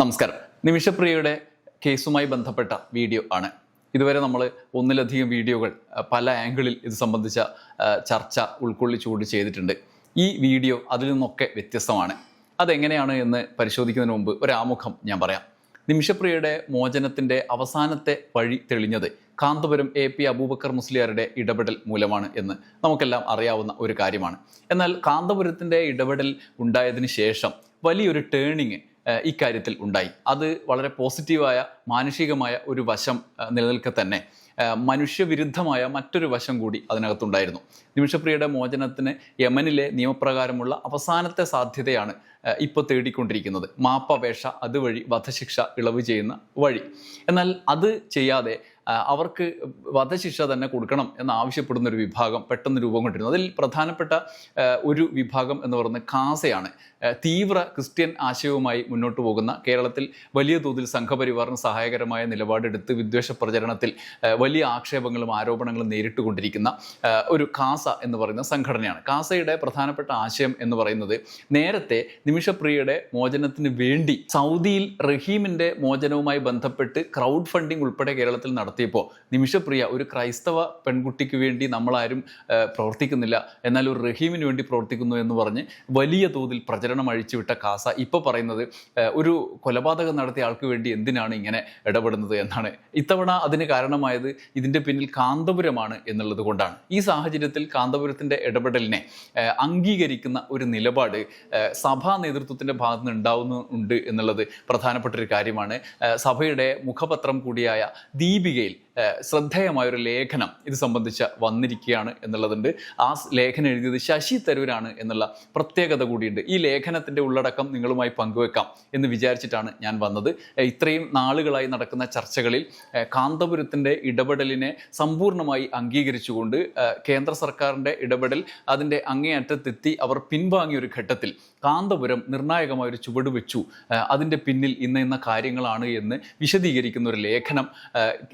നമസ്കാരം. നിമിഷപ്രിയയുടെ കേസുമായി ബന്ധപ്പെട്ട വീഡിയോ ആണ്. ഇതുവരെ നമ്മൾ ഒന്നിലധികം വീഡിയോകൾ പല ആംഗിളിൽ ഇത് സംബന്ധിച്ച ചർച്ച ഉൾക്കൊള്ളിച്ചുകൊണ്ട് ചെയ്തിട്ടുണ്ട്. ഈ വീഡിയോ അതിൽ നിന്നൊക്കെ വ്യത്യസ്തമാണ്. അതെങ്ങനെയാണ് എന്ന് പരിശോധിക്കുന്നതിന് മുമ്പ് ഒരു ആമുഖം ഞാൻ പറയാം. നിമിഷപ്രിയയുടെ മോചനത്തിന്റെ അവസാനത്തെ വഴി തെളിഞ്ഞത് കാന്തപുരം എ പി അബൂബക്കർ മുസ്ലിയാരുടെ ഇടപെടൽ മൂലമാണ് എന്ന് നമുക്കെല്ലാം അറിയാവുന്ന ഒരു കാര്യമാണ്. എന്നാൽ കാന്തപുരത്തിന്റെ ഇടപെടൽ ഉണ്ടായതിനു ശേഷം വലിയൊരു ടേണിങ് ഇക്കാര്യത്തിൽ ഉണ്ടായി. അത് വളരെ പോസിറ്റീവായ മാനുഷികമായ ഒരു വശം നിലനിൽക്കെ തന്നെ. മനുഷ്യവിരുദ്ധമായ മറ്റൊരു വശം കൂടി അതിനകത്തുണ്ടായിരുന്നു. നിമിഷപ്രിയയുടെ മോചനത്തിന് യമനിലെ നിയമപ്രകാരമുള്ള അവസാനത്തെ സാധ്യതയാണ് ഇപ്പോൾ തേടിക്കൊണ്ടിരിക്കുന്നത്. മാപ്പപേക്ഷ അതുവഴി വധശിക്ഷ ഇളവ് ചെയ്യുന്ന വഴി. എന്നാൽ അത് ചെയ്യാതെ അവർക്ക് വധശിക്ഷ തന്നെ കൊടുക്കണം എന്ന് ആവശ്യപ്പെടുന്ന ഒരു വിഭാഗം പെട്ടെന്ന് രൂപം കൊണ്ടിരുന്നു. അതിൽ പ്രധാനപ്പെട്ട ഒരു വിഭാഗം എന്ന് പറയുന്നത് കാസയാണ്. തീവ്ര ക്രിസ്ത്യൻ ആശയവുമായി മുന്നോട്ട് പോകുന്ന കേരളത്തിൽ വലിയ തോതിൽ സംഘപരിവാറിന് സഹായകരമായ നിലപാടെടുത്ത് വിദ്വേഷ പ്രചരണത്തിൽ വലിയ ആക്ഷേപങ്ങളും ആരോപണങ്ങളും നേരിട്ടുകൊണ്ടിരിക്കുന്ന ഒരു കാസ എന്ന് പറയുന്ന സംഘടനയാണ്. കാസയുടെ പ്രധാനപ്പെട്ട ആശയം എന്ന് പറയുന്നത് നേരത്തെ നിമിഷപ്രിയയുടെ മോചനത്തിന് വേണ്ടി സൗദിയിൽ റഹീമിന്റെ മോചനവുമായി ബന്ധപ്പെട്ട് ക്രൗഡ് ഫണ്ടിംഗ് ഉൾപ്പെടെ കേരളത്തിൽ നടത്തിയപ്പോൾ നിമിഷപ്രിയ ഒരു ക്രൈസ്തവ പെൺകുട്ടിക്ക് വേണ്ടി നമ്മളാരും പ്രവർത്തിക്കുന്നില്ല. എന്നാൽ ഒരു റഹീമിന് വേണ്ടി പ്രവർത്തിക്കുന്നു എന്ന് പറഞ്ഞ് വലിയ തോതിൽ പ്രചരണം അഴിച്ചുവിട്ട കാസ ഇപ്പോൾ പറയുന്നത് ഒരു കൊലപാതകം നടത്തിയ ആൾക്ക് വേണ്ടി എന്തിനാണ് ഇങ്ങനെ ഇടപെടുന്നത് എന്നാണ്. ഇത്തവണ അതിന് കാരണമായത് ഇതിന്റെ പിന്നിൽ കാന്തപുരമാണ് എന്നുള്ളത് കൊണ്ടാണ്. ഈ സാഹചര്യത്തിൽ കാന്തപുരത്തിന്റെ ഇടപെടലിനെ അംഗീകരിക്കുന്ന ഒരു നിലപാട് സഭാ നേതൃത്വത്തിന്റെ ഭാഗത്ത് നിന്ന് ഉണ്ടാവുന്നുണ്ട് എന്നുള്ളത് പ്രധാനപ്പെട്ട ഒരു കാര്യമാണ്. സഭയുടെ മുഖപത്രം കൂടിയായ ദീപികയിൽ ശ്രദ്ധേയമായ ഒരു ലേഖനം ഇത് സംബന്ധിച്ച് വന്നിരിക്കുകയാണ് എന്നുള്ളതുണ്ട്. ആ ലേഖനം എഴുതിയത് ശശി തരൂരാണ് എന്നുള്ള പ്രത്യേകത കൂടിയുണ്ട്. ഈ ലേഖനത്തിന്റെ ഉള്ളടക്കം നിങ്ങളുമായി പങ്കുവെക്കാം എന്ന് വിചാരിച്ചിട്ടാണ് ഞാൻ വന്നത്. ഇത്രയും നാളുകളായി നടക്കുന്ന ചർച്ചകളിൽ കാന്തപുരത്തിന്റെ ഇടപെടലിനെ സമ്പൂർണമായി അംഗീകരിച്ചുകൊണ്ട് കേന്ദ്ര സർക്കാരിന്റെ ഇടപെടൽ അതിന്റെ അങ്ങേയറ്റത്തെത്തി അവർ പിൻവാങ്ങിയ ഒരു ഘട്ടത്തിൽ കാന്തപുരം നിർണായകമായ ഒരു ചുവട് വെച്ചു. അതിന്റെ പിന്നിൽ ഇന്ന ഇന്ന കാര്യങ്ങളാണ് എന്ന് വിശദീകരിക്കുന്ന ഒരു ലേഖനം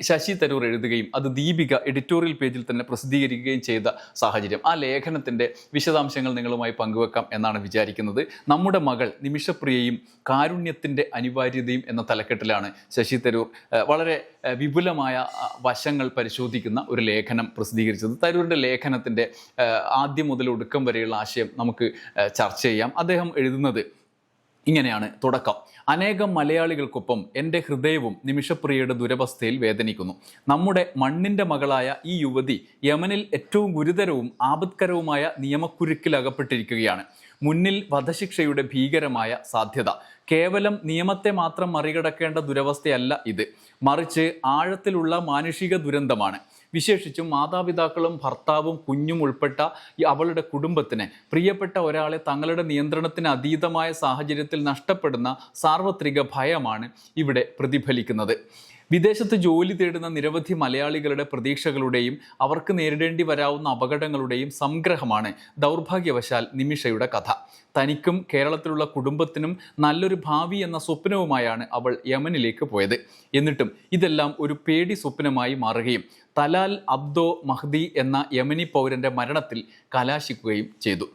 ശശി തരൂർ എഴുതുകയും അത് ദീപിക എഡിറ്റോറിയൽ പേജിൽ തന്നെ പ്രസിദ്ധീകരിക്കുകയും ചെയ്ത സാഹചര്യം. ആ ലേഖനത്തിന്റെ വിശദാംശങ്ങൾ നിങ്ങളുമായി പങ്കുവെക്കാം എന്നാണ് വിചാരിക്കുന്നത്. നമ്മുടെ മകൾ നിമിഷപ്രിയയും കാരുണ്യത്തിന്റെ അനിവാര്യതയും എന്ന തലക്കെട്ടിലാണ് ശശി തരൂർ വളരെ വിപുലമായ വശങ്ങൾ പരിശോധിക്കുന്ന ഒരു ലേഖനം പ്രസിദ്ധീകരിച്ചത്. തരൂരിന്റെ ലേഖനത്തിന്റെ ആദ്യം മുതൽ ഒടുക്കം വരെയുള്ള ആശയം നമുക്ക് ചർച്ച ചെയ്യാം. അദ്ദേഹം എഴുതുന്നത് ഇങ്ങനെയാണ് തുടക്കം. അനേകം മലയാളികൾക്കൊപ്പം എന്റെ ഹൃദയവും നിമിഷപ്രിയയുടെ ദുരവസ്ഥയിൽ വേദനിക്കുന്നു. നമ്മുടെ മണ്ണിന്റെ മകളായ ഈ യുവതി യമനിൽ ഏറ്റവും ഗുരുതരവും ആപത്കരവുമായ നിയമക്കുരുക്കിൽ അകപ്പെട്ടിരിക്കുകയാണ് മുന്നിൽ വധശിക്ഷയുടെ ഭീകരമായ സാധ്യത. കേവലം നിയമത്തെ മാത്രം മറികടക്കേണ്ട ദുരവസ്ഥയല്ല ഇത്. മറിച്ച് ആഴത്തിലുള്ള മാനുഷിക ദുരന്തമാണ്. വിശേഷിച്ചും മാതാപിതാക്കളും ഭർത്താവും കുഞ്ഞും ഉൾപ്പെട്ട ഈ അവളുടെ കുടുംബത്തിന് പ്രിയപ്പെട്ട ഒരാളെ തങ്ങളുടെ നിയന്ത്രണത്തിന് അതീതമായ സാഹചര്യത്തിൽ നഷ്ടപ്പെടുന്ന സാർവത്രിക ഭയമാണ് ഇവിടെ പ്രതിഫലിക്കുന്നത്. വിദേശത്ത് ജോലി തേടുന്ന നിരവധി മലയാളികളുടെ പ്രതീക്ഷകളുടെയും അവർക്ക് നേരിടേണ്ടി വരാവുന്ന അപകടങ്ങളുടെയും സംഗ്രഹമാണ് ദൗർഭാഗ്യവശാൽ നിമിഷയുടെ കഥ. തനിക്കും കേരളത്തിലുള്ള കുടുംബത്തിനും നല്ലൊരു ഭാവി എന്ന സ്വപ്നവുമായാണ് അവൾ യമനിലേക്ക് പോയത്. എന്നിട്ടും ഇതെല്ലാം ഒരു പേടി സ്വപ്നമായി മാറുകയും തലാൽ അബ്ദോ മഹ്ദി എന്ന യമനി പൗരന്റെ മരണത്തിൽ കലാശിക്കുകയും ചെയ്തു.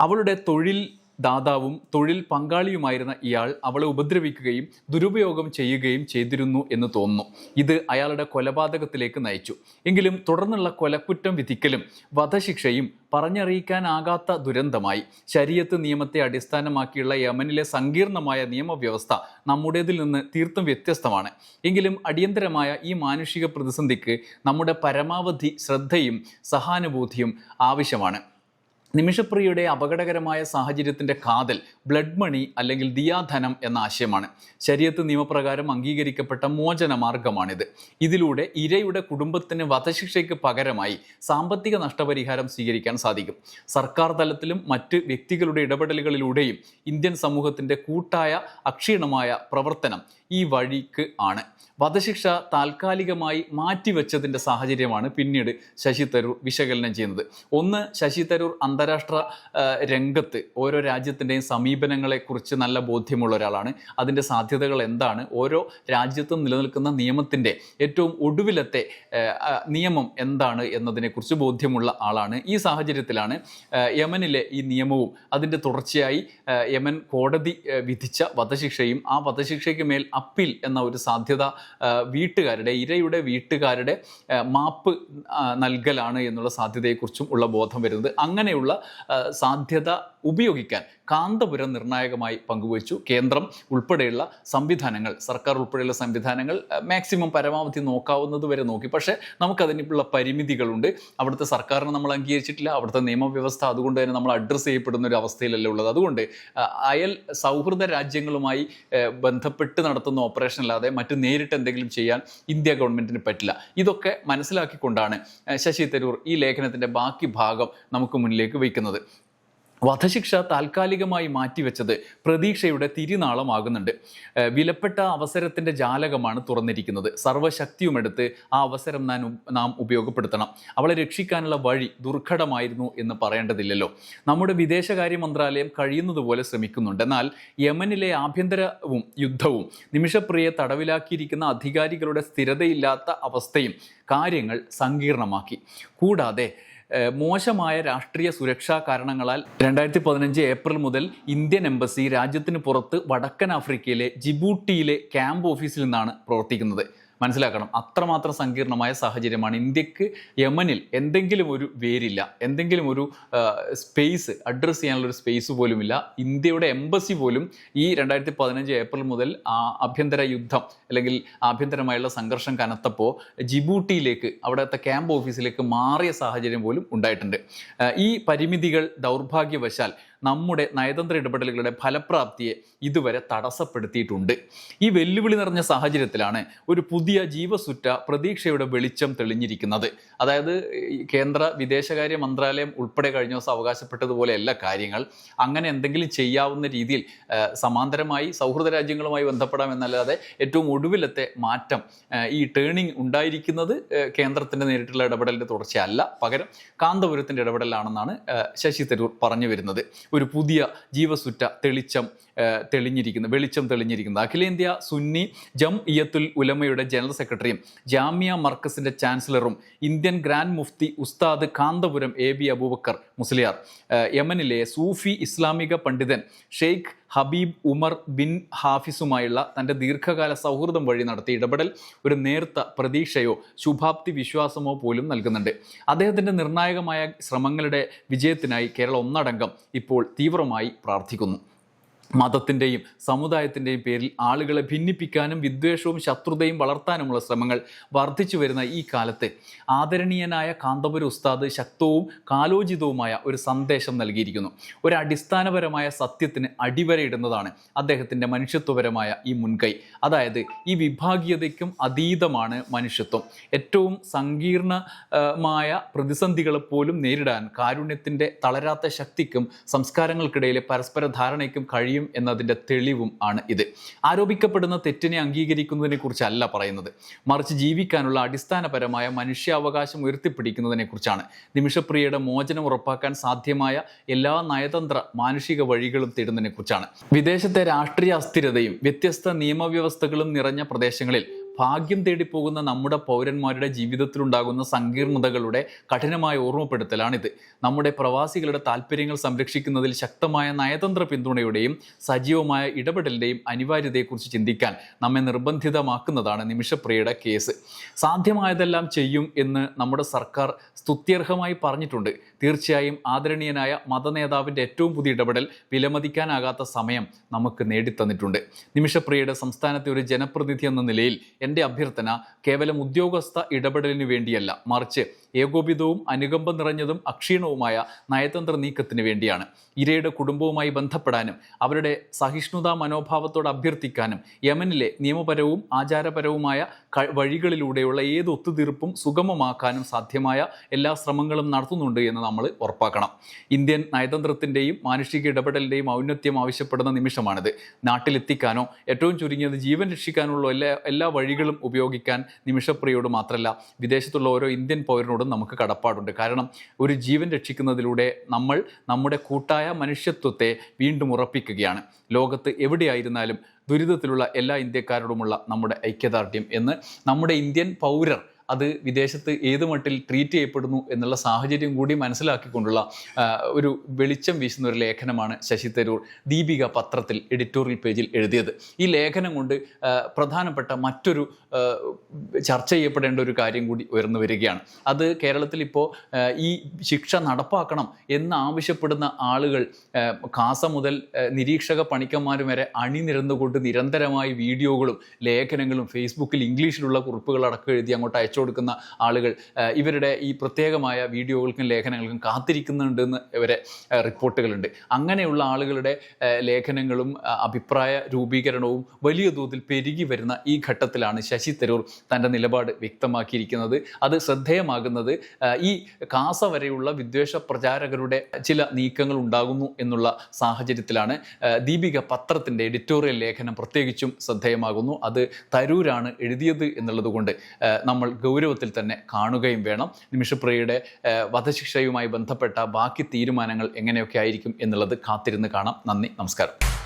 അവളുടെ തൊഴിൽ ദാതാവും തൊഴിൽ പങ്കാളിയുമായിരുന്ന ഇയാൾ അവളെ ഉപദ്രവിക്കുകയും ദുരുപയോഗം ചെയ്യുകയും ചെയ്തിരുന്നു എന്ന് തോന്നുന്നു. ഇത് അയാളുടെ കൊലപാതകത്തിലേക്ക് നയിച്ചു. എങ്കിലും തുടർന്നുള്ള കൊലക്കുറ്റം വിധിക്കലും വധശിക്ഷയും പറഞ്ഞറിയിക്കാനാകാത്ത ദുരന്തമായി. ശരീരത്ത് നിയമത്തെ അടിസ്ഥാനമാക്കിയുള്ള യമനിലെ സങ്കീർണമായ നിയമവ്യവസ്ഥ നമ്മുടേതിൽ നിന്ന് തീർത്തും വ്യത്യസ്തമാണ്. എങ്കിലും അടിയന്തരമായ ഈ മാനുഷിക പ്രതിസന്ധിക്ക് നമ്മുടെ പരമാവധി ശ്രദ്ധയും സഹാനുഭൂതിയും ആവശ്യമാണ്. നിമിഷപ്രിയയുടെ അപകടകരമായ സാഹചര്യത്തിന്റെ കാതൽ ബ്ലഡ് മണി അല്ലെങ്കിൽ ദിയാധനം എന്ന ആശയമാണ്. ശരീരത്ത് നിയമപ്രകാരം അംഗീകരിക്കപ്പെട്ട മോചന മാർഗമാണിത്. ഇതിലൂടെ ഇരയുടെ കുടുംബത്തിന് വധശിക്ഷയ്ക്ക് പകരമായി സാമ്പത്തിക നഷ്ടപരിഹാരം സ്വീകരിക്കാൻ സാധിക്കും. സർക്കാർ തലത്തിലും മറ്റ് വ്യക്തികളുടെ ഇടപെടലുകളിലൂടെയും ഇന്ത്യൻ സമൂഹത്തിന്റെ കൂട്ടായ അക്ഷീണമായ പ്രവർത്തനം ഈ വഴിക്ക് ആണ്. വധശിക്ഷ താൽക്കാലികമായി മാറ്റിവെച്ചതിന്റെ സാഹചര്യമാണ് പിന്നീട് ശശി തരൂർ വിശകലനം ചെയ്യുന്നത്. ഒന്ന് ശശി തരൂർ അന്താരാഷ്ട്ര രംഗത്ത് ഓരോ രാജ്യത്തിന്റെയും സമീപനങ്ങളെക്കുറിച്ച് നല്ല ബോധ്യമുള്ള ഒരാളാണ്. അതിന്റെ സാധ്യതകൾ എന്താണ്? ഓരോ രാജ്യത്തും നിലനിൽക്കുന്ന നിയമത്തിന്റെ ഏറ്റവും ഒടുവിലത്തെ നിയമം എന്താണ് എന്നതിനെക്കുറിച്ച് ബോധ്യമുള്ള ആളാണ്. ഈ സാഹചര്യത്തിലാണ് യമനിലെ ഈ നിയമവും അതിന്റെ തുടർച്ചയായി യമൻ കോടതി വിധിച്ച വധശിക്ഷയും ആ വധശിക്ഷയ്ക്ക് മേൽ അപ്പീൽ എന്ന ഒരു സാധ്യത വീട്ടുകാരുടെ ഇരയുടെ വീട്ടുകാരുടെ മാപ്പ് നൽകലാണ് എന്നുള്ള സാധ്യതയെക്കുറിച്ചും ഉള്ള ബോധം വരുന്നത്. അങ്ങനെയുള്ള സാധ്യത ഉപയോഗിക്കാൻ കാന്തപുരം നിർണായകമായി പങ്കുവച്ചു കേന്ദ്രം ഉൾപ്പെടെയുള്ള സംവിധാനങ്ങൾ സർക്കാർ ഉൾപ്പെടെയുള്ള സംവിധാനങ്ങൾ മാക്സിമം പരമാവധി നോക്കാവുന്നത് വരെ നോക്കി. പക്ഷേ നമുക്കതിനുള്ള പരിമിതികളുണ്ട്. അവിടുത്തെ സർക്കാരിനെ നമ്മൾ അംഗീകരിച്ചിട്ടില്ല. അവിടുത്തെ നിയമവ്യവസ്ഥ അതുകൊണ്ട് തന്നെ നമ്മൾ അഡ്രസ്സ് ചെയ്യപ്പെടുന്ന ഒരു അവസ്ഥയിലല്ലേ ഉള്ളത്. അതുകൊണ്ട് അയൽ സൗഹൃദ രാജ്യങ്ങളുമായി ബന്ധപ്പെട്ട് നടത്തുന്ന ഓപ്പറേഷൻ അല്ലാതെ മറ്റ് നേരിട്ട് എന്തെങ്കിലും ചെയ്യാൻ ഇന്ത്യ ഗവൺമെന്റിന് പറ്റില്ല. ഇതൊക്കെ മനസ്സിലാക്കിക്കൊണ്ടാണ് ശശി തരൂർ ഈ ലേഖനത്തിന്റെ ബാക്കി ഭാഗം നമുക്ക് മുന്നിലേക്ക് വയ്ക്കുന്നത്. വധശിക്ഷ താൽക്കാലികമായി മാറ്റിവെച്ചത് പ്രതീക്ഷയുടെ തിരിനാളമാകുന്നുണ്ട്. വിലപ്പെട്ട അവസരത്തിന്റെ ജാലകമാണ് തുറന്നിരിക്കുന്നത്. സർവശക്തിയുമെടുത്ത് ആ അവസരം നാം നാം ഉപയോഗപ്പെടുത്തണം. അവളെ രക്ഷിക്കാനുള്ള വഴി ദുർഘടമായിരുന്നു എന്ന് പറയേണ്ടതില്ലല്ലോ. നമ്മുടെ വിദേശകാര്യ മന്ത്രാലയം കഴിയുന്നതുപോലെ ശ്രമിക്കുന്നുണ്ട്. എന്നാൽ യമനിലെ ആഭ്യന്തരവും യുദ്ധവും നിമിഷപ്രിയെ തടവിലാക്കിയിരിക്കുന്ന അധികാരികളുടെ സ്ഥിരതയില്ലാത്ത അവസ്ഥയും കാര്യങ്ങൾ സങ്കീർണമാക്കി. കൂടാതെ മോശമായ രാഷ്ട്രീയ സുരക്ഷാ കാരണങ്ങളാൽ രണ്ടായിരത്തി പതിനഞ്ച് ഏപ്രിൽ മുതൽ ഇന്ത്യൻ എംബസി രാജ്യത്തിന് പുറത്ത് വടക്കൻ ആഫ്രിക്കയിലെ ജിബൂട്ടിയിലെ ക്യാമ്പ് ഓഫീസിൽ നിന്നാണ് പ്രവർത്തിക്കുന്നത്. മനസ്സിലാക്കണം. അത്രമാത്രം സങ്കീർണമായ സാഹചര്യമാണ്. ഇന്ത്യയ്ക്ക് യമനിൽ എന്തെങ്കിലും ഒരു വേരില്ല. എന്തെങ്കിലും ഒരു സ്പേസ് അഡ്രസ്സ് ചെയ്യാനുള്ള ഒരു സ്പേസ് പോലുമില്ല. ഇന്ത്യയുടെ എംബസി പോലും ഈ രണ്ടായിരത്തി പതിനഞ്ച് ഏപ്രിൽ മുതൽ ആഭ്യന്തര യുദ്ധം അല്ലെങ്കിൽ ആഭ്യന്തരമായുള്ള സംഘർഷം കനത്തപ്പോൾ ജിബൂട്ടിയിലേക്ക് അവിടുത്തെ ക്യാമ്പ് ഓഫീസിലേക്ക് മാറിയ സാഹചര്യം പോലും ഉണ്ടായിട്ടുണ്ട്. ഈ പരിമിതികൾ ദൗർഭാഗ്യവശാൽ നമ്മുടെ നയതന്ത്ര ഇടപെടലുകളുടെ ഫലപ്രാപ്തിയെ ഇതുവരെ തടസ്സപ്പെടുത്തിയിട്ടുണ്ട്. ഈ വെല്ലുവിളി നിറഞ്ഞ സാഹചര്യത്തിലാണ് ഒരു പുതിയ ജീവസുറ്റ പ്രതീക്ഷയുടെ വെളിച്ചം തെളിഞ്ഞിരിക്കുന്നത്. അതായത് കേന്ദ്ര വിദേശകാര്യ മന്ത്രാലയം ഉൾപ്പെടെ കഴിഞ്ഞ ദിവസം അവകാശപ്പെട്ടതുപോലെയല്ല കാര്യങ്ങൾ. അങ്ങനെ എന്തെങ്കിലും ചെയ്യാവുന്ന രീതിയിൽ സമാന്തരമായി സൗഹൃദ രാജ്യങ്ങളുമായി ബന്ധപ്പെടാം എന്നല്ലാതെ ഏറ്റവും ഒടുവിലത്തെ മാറ്റം ഈ ടേണിംഗ് ഉണ്ടായിരിക്കുന്നത് കേന്ദ്രത്തിന്റെ നേരിട്ടുള്ള ഇടപെടലിന്റെ തുടർച്ചയല്ല. പകരം കാന്തപുരത്തിന്റെ ഇടപെടലാണെന്നാണ് ശശി തരൂർ പറഞ്ഞു വരുന്നത്. ഒരു പുതിയ ജീവസുറ്റ തെളിച്ചം തെളിഞ്ഞിരിക്കുന്നു തെളിഞ്ഞിരിക്കുന്നത് വെളിച്ചം തെളിഞ്ഞിരിക്കുന്നത് അഖിലേന്ത്യ സുന്നി ജം ഇയത്തുൽ ഉലമയുടെ ജനറൽ സെക്രട്ടറിയും ജാമിയ മർക്കസിന്റെ ചാൻസലറും ഇന്ത്യൻ ഗ്രാൻഡ് മുഫ്തി ഉസ്താദ് കാന്തപുരം എ ബി അബൂബക്കർ മുസ്ലിയാർ. യമനിലെ സൂഫി ഇസ്ലാമിക പണ്ഡിതൻ ഷെയ്ഖ് ഹബീബ് ഉമർ ബിൻ ഹാഫിസുമായുള്ള തന്റെ ദീർഘകാല സൗഹൃദം വഴി നടത്തിയ ഇടപെടൽ ഒരു നേർത്ത പ്രതീക്ഷയോ ശുഭാപ്തി വിശ്വാസമോ പോലും നൽകുന്നുണ്ട്. അദ്ദേഹത്തിന്റെ നിർണായകമായ ശ്രമങ്ങളുടെ വിജയത്തിനായി കേരളം ഒന്നടങ്കം ഇപ്പോൾ തീവ്രമായി പ്രാർത്ഥിക്കുന്നു. മതത്തിന്റെയും സമുദായത്തിന്റെയും പേരിൽ ആളുകളെ ഭിന്നിപ്പിക്കാനും വിദ്വേഷവും ശത്രുതയും വളർത്താനുമുള്ള ശ്രമങ്ങൾ വർദ്ധിച്ചു വരുന്ന ഈ കാലത്ത് ആദരണീയനായ കാന്തപുര ഉസ്താദ് ശക്തവും കാലോചിതവുമായ ഒരു സന്ദേശം നൽകിയിരിക്കുന്നു. ഒരു അടിസ്ഥാനപരമായ സത്യത്തിന് അടിവരയിടുന്നതാണ് അദ്ദേഹത്തിന്റെ മനുഷ്യത്വപരമായ ഈ മുൻകൈ. അതായത് ഈ വിഭാഗീയതയ്ക്കും അതീതമാണ് മനുഷ്യത്വം. ഏറ്റവും സങ്കീർണമായ പ്രതിസന്ധികളെ പോലും നേരിടാൻ കാരുണ്യത്തിന്റെ തളരാത്ത ശക്തിക്കും സംസ്കാരങ്ങൾക്കിടയിലെ പരസ്പര ധാരണയ്ക്കും കഴിയും എന്നതിന്റെ തെളിവും ആണ് ഇത്. ആരോപിക്കപ്പെടുന്ന തെറ്റിനെ അംഗീകരിക്കുന്നതിനെ കുറിച്ചല്ല പറയുന്നത്. മറിച്ച് ജീവിക്കാനുള്ള അടിസ്ഥാനപരമായ മനുഷ്യാവകാശം ഉയർത്തിപ്പിടിക്കുന്നതിനെ കുറിച്ചാണ്. നിമിഷപ്രിയയുടെ മോചനം ഉറപ്പാക്കാൻ സാധ്യമായ എല്ലാ നയതന്ത്ര മാനുഷിക വഴികളും തേടുന്നതിനെ കുറിച്ചാണ്. വിദേശത്തെ രാഷ്ട്രീയ അസ്ഥിരതയും വ്യത്യസ്ത നിയമവ്യവസ്ഥകളും നിറഞ്ഞ പ്രദേശങ്ങളിൽ ഭാഗ്യം തേടിപ്പോകുന്ന നമ്മുടെ പൗരന്മാരുടെ ജീവിതത്തിലുണ്ടാകുന്ന സങ്കീർണതകളുടെ കഠിനമായ ഓർമ്മപ്പെടുത്തലാണിത്. നമ്മുടെ പ്രവാസികളുടെ താല്പര്യങ്ങൾ സംരക്ഷിക്കുന്നതിൽ ശക്തമായ നയതന്ത്ര പിന്തുണയുടെയും സജീവമായ ഇടപെടലിന്റെയും അനിവാര്യതയെക്കുറിച്ച് ചിന്തിക്കാൻ നമ്മെ നിർബന്ധിതമാക്കുന്നതാണ് നിമിഷപ്രിയയുടെ കേസ്. സാധ്യമായതെല്ലാം ചെയ്യും എന്ന് നമ്മുടെ സർക്കാർ സ്തുത്യർഹമായി പറഞ്ഞിട്ടുണ്ട്. തീർച്ചയായും ആദരണീയനായ മതനേതാവിന്റെ ഏറ്റവും പുതിയ ഇടപെടൽ വിലമതിക്കാനാകാത്ത സമയം നമുക്ക് നേടിത്തന്നിട്ടുണ്ട്. നിമിഷപ്രിയയുടെ സംസ്ഥാനത്തെ ഒരു ജനപ്രതിനിധി എന്ന നിലയിൽ എന്റെ അഭ്യർത്ഥന കേവലം ഉദ്യോഗസ്ഥ ഇടപെടലിന് വേണ്ടിയല്ല മറിച്ച് ഏകോപിതവും അനുകമ്പ നിറഞ്ഞതും അക്ഷീണവുമായ നയതന്ത്ര നീക്കത്തിന് വേണ്ടിയാണ്. ഇരയുടെ കുടുംബവുമായി ബന്ധപ്പെടാനും അവരുടെ സഹിഷ്ണുതാ മനോഭാവത്തോട് അഭ്യർത്ഥിക്കാനും യമനിലെ നിയമപരവും ആചാരപരവുമായ വഴികളിലൂടെയുള്ള ഏത് ഒത്തുതീർപ്പും സുഗമമാക്കാനും സാധ്യമായ എല്ലാ ശ്രമങ്ങളും നടത്തുന്നുണ്ട് എന്ന് നമ്മൾ ഉറപ്പാക്കണം. ഇന്ത്യൻ നയതന്ത്രത്തിന്റെയും മാനുഷിക ഇടപെടലിന്റെയും ഔന്നത്യം ആവശ്യപ്പെടുന്ന നിമിഷമാണിത്. നാട്ടിലെത്തിക്കാനോ ഏറ്റവും ചുരുങ്ങിയത് ജീവൻ രക്ഷിക്കാനുള്ള എല്ലാ എല്ലാ വഴികളും ഉപയോഗിക്കാൻ നിമിഷപ്രിയോട് മാത്രമല്ല വിദേശത്തുള്ള ഓരോ ഇന്ത്യൻ പൗരനോടും നമുക്ക് കടപ്പാടുണ്ട്. കാരണം ഒരു ജീവൻ രക്ഷിക്കുന്നതിലൂടെ നമ്മൾ നമ്മുടെ കൂട്ടായ മനുഷ്യത്വത്തെ വീണ്ടും ഉറപ്പിക്കുകയാണ്. ലോകത്ത് എവിടെയായിരുന്നാലും ദുരിതത്തിലുള്ള എല്ലാ ഇന്ത്യക്കാരോടുമുള്ള നമ്മുടെ ഐക്യദാർഢ്യം എന്ന് നമ്മുടെ ഇന്ത്യൻ പൗരർ അത് വിദേശത്ത് ഏത് മട്ടിൽ ട്രീറ്റ് ചെയ്യപ്പെടുന്നു എന്നുള്ള സാഹചര്യം കൂടി മനസ്സിലാക്കിക്കൊണ്ടുള്ള ഒരു വെളിച്ചം വീശുന്ന ഒരു ലേഖനമാണ് ശശി തരൂർ ദീപിക പത്രത്തിൽ എഡിറ്റോറിയൽ പേജിൽ എഴുതിയത്. ഈ ലേഖനം കൊണ്ട് പ്രധാനപ്പെട്ട മറ്റൊരു ചർച്ച ചെയ്യപ്പെടേണ്ട ഒരു കാര്യം കൂടി ഉയർന്നു വരികയാണ്. അത് കേരളത്തിൽ ഇപ്പോൾ ഈ ശിക്ഷ നടപ്പാക്കണം എന്നാവശ്യപ്പെടുന്ന ആളുകൾ കാസ മുതൽ നിരീക്ഷക പണിക്കന്മാരും വരെ അണിനിരന്നുകൊണ്ട് നിരന്തരമായി വീഡിയോകളും ലേഖനങ്ങളും ഫേസ്ബുക്കിൽ ഇംഗ്ലീഷിലുള്ള കുറിപ്പുകൾ അടക്കം എഴുതി അങ്ങോട്ട് അയച്ചു കൊടുക്കുന്ന ആളുകൾ ഇവരുടെ ഈ പ്രത്യേകമായ വീഡിയോകൾക്കും ലേഖനങ്ങൾക്കും കാത്തിരിക്കുന്നുണ്ടെന്ന് ഇവരെ ആ, റിപ്പോർട്ടുകളുണ്ട്. അങ്ങനെയുള്ള ആളുകളുടെ ലേഖനങ്ങളും അഭിപ്രായ രൂപീകരണവും വലിയ തോതിൽ പെരുകി വരുന്ന ഈ ഘട്ടത്തിലാണ് ശശി തരൂർ തന്റെ നിലപാട് വ്യക്തമാക്കിയിരിക്കുന്നത്. അത് ശ്രദ്ധേയമാകുന്നത് ഈ കാസ വരെയുള്ള വിദ്വേഷ പ്രചാരകരുടെ ചില നീക്കങ്ങൾ ഉണ്ടാകുന്നു എന്നുള്ള സാഹചര്യത്തിലാണ് ദീപിക പത്രത്തിന്റെ എഡിറ്റോറിയൽ ലേഖനം പ്രത്യേകിച്ചും ശ്രദ്ധേയമാകുന്നു. അത് തരൂരാണ് എഴുതിയത് എന്നുള്ളതുകൊണ്ട് നമ്മൾ ഗൗരവത്തിൽ തന്നെ കാണുകയും വേണം. നിമിഷപ്രിയയുടെ വധശിക്ഷയുമായി ബന്ധപ്പെട്ട ബാക്കി തീരുമാനങ്ങൾ എങ്ങനെയൊക്കെ ആയിരിക്കും എന്നുള്ളത് കാത്തിരുന്ന് കാണാം. നന്ദി നമസ്കാരം.